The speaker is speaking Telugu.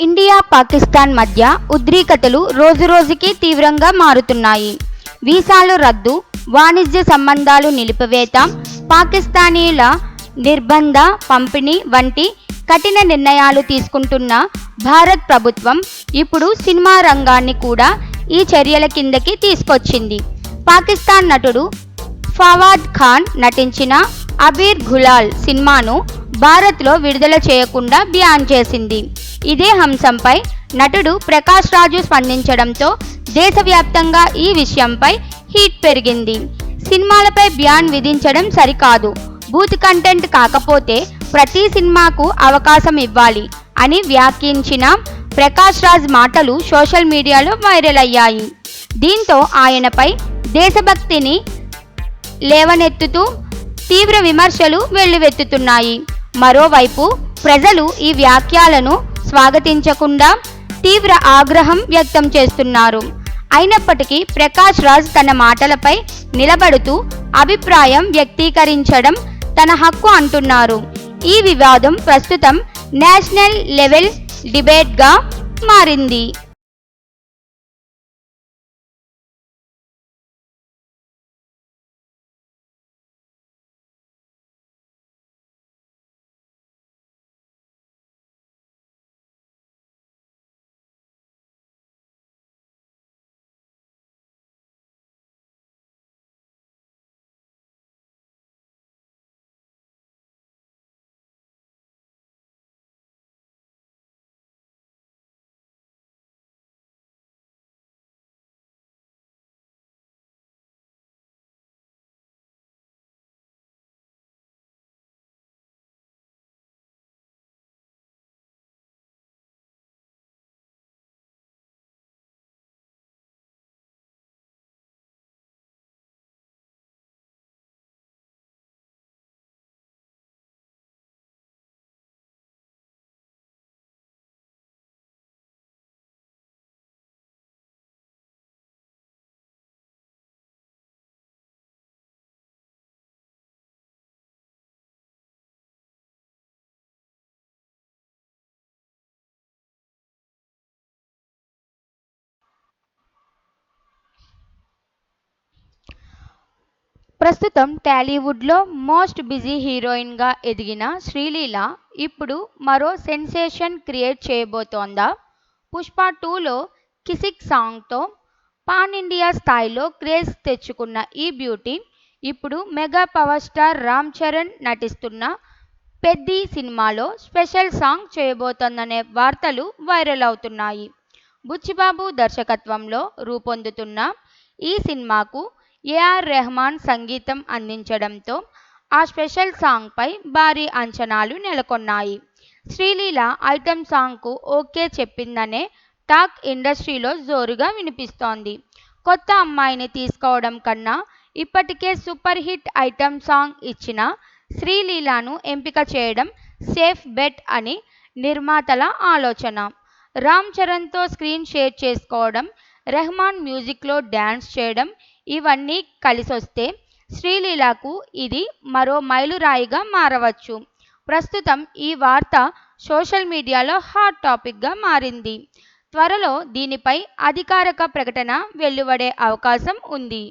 ఇండియా పాకిస్తాన్ మధ్య ఉద్రిక్తతలు రోజురోజుకి తీవ్రంగా మారుతున్నాయి. వీసాలు రద్దు వాణిజ్య సంబంధాలు నిలిపివేత పాకిస్తానీల నిర్బంధ పంపిణీ వంటి కఠిన నిర్ణయాలు తీసుకుంటున్న భారత్ ప్రభుత్వం ఇప్పుడు సినిమా రంగాన్ని కూడా ఈ చర్యల కిందకి తీసుకొచ్చింది. పాకిస్తాన్ నటుడు ఫవాద్ ఖాన్ నటించిన అబీర్ గులాల్ సినిమాను భారత్లో విడుదల చేయకుండా బ్యాన్ చేసింది. ఇదే అంశంపై నటుడు ప్రకాష్ రాజు స్పందించడంతో దేశవ్యాప్తంగా ఈ విషయంపై హీట్ పెరిగింది. సినిమాలపై బ్యాన్ విధించడం సరికాదు. బూత్ కంటెంట్ కాకపోతే ప్రతి సినిమాకు అవకాశం ఇవ్వాలి అని వ్యాఖ్యించిన ప్రకాష్ రాజ్ మాటలు సోషల్ మీడియాలో వైరల్ అయ్యాయి. దీంతో ఆయనపై దేశభక్తిని లేవనెత్తుతూ తీవ్ర విమర్శలు వెల్లువెత్తుతున్నాయి. మరోవైపు ప్రజలు ఈ వ్యాఖ్యలను స్వాగతించకుండా తీవ్ర ఆగ్రహం వ్యక్తం చేస్తున్నారు. అయినప్పటికీ ప్రకాష్ రాజ్ తన మాటలపై నిలబడుతూ అభిప్రాయం వ్యక్తీకరించడం తన హక్కు అంటున్నారు. ఈ వివాదం ప్రస్తుతం నేషనల్ లెవెల్ డిబేట్గా మారింది. ప్రస్తుతం టాలీవుడ్లో మోస్ట్ బిజీ హీరోయిన్గా ఎదిగిన శ్రీలీల ఇప్పుడు మరో సెన్సేషన్ క్రియేట్ చేయబోతోందా? పుష్ప టూలో కిసిక్ సాంగ్తో పాన్ ఇండియా స్థాయిలో క్రేజ్ తెచ్చుకున్న ఈ బ్యూటీ ఇప్పుడు mega power star Ram Charan నటిస్తున్న పెద్ది సినిమాలో స్పెషల్ సాంగ్ చేయబోతోందనే వార్తలు వైరల్ అవుతున్నాయి. బుచ్చిబాబు దర్శకత్వంలో రూపొందుతున్న ఈ సినిమాకు ఏఆర్ రెహమాన్ సంగీతం అందించడంతో ఆ స్పెషల్ సాంగ్పై భారీ అంచనాలు నెలకొన్నాయి. శ్రీలీల ఐటెం సాంగ్కు ఓకే చెప్పిందనే టాక్ ఇండస్ట్రీలో జోరుగా వినిపిస్తోంది. కొత్త అమ్మాయిని తీసుకోవడం కన్నా ఇప్పటికే సూపర్ హిట్ ఐటెం సాంగ్ ఇచ్చిన శ్రీలీలను ఎంపిక చేయడం సేఫ్ బెట్ అని నిర్మాతల ఆలోచన. రామ్ చరణ్తో స్క్రీన్ షేర్ చేసుకోవడం రెహమాన్ మ్యూజిక్లో డ్యాన్స్ చేయడం ఇవన్నీ కలిసొస్తే శ్రీలీలకు ఇది మరో మైలురాయిగా మారవచ్చు. ప్రస్తుతం ఈ వార్త సోషల్ మీడియాలో హాట్ టాపిక్గా మారింది. త్వరలో దీనిపై అధికారిక ప్రకటన వెలువడే అవకాశం ఉంది.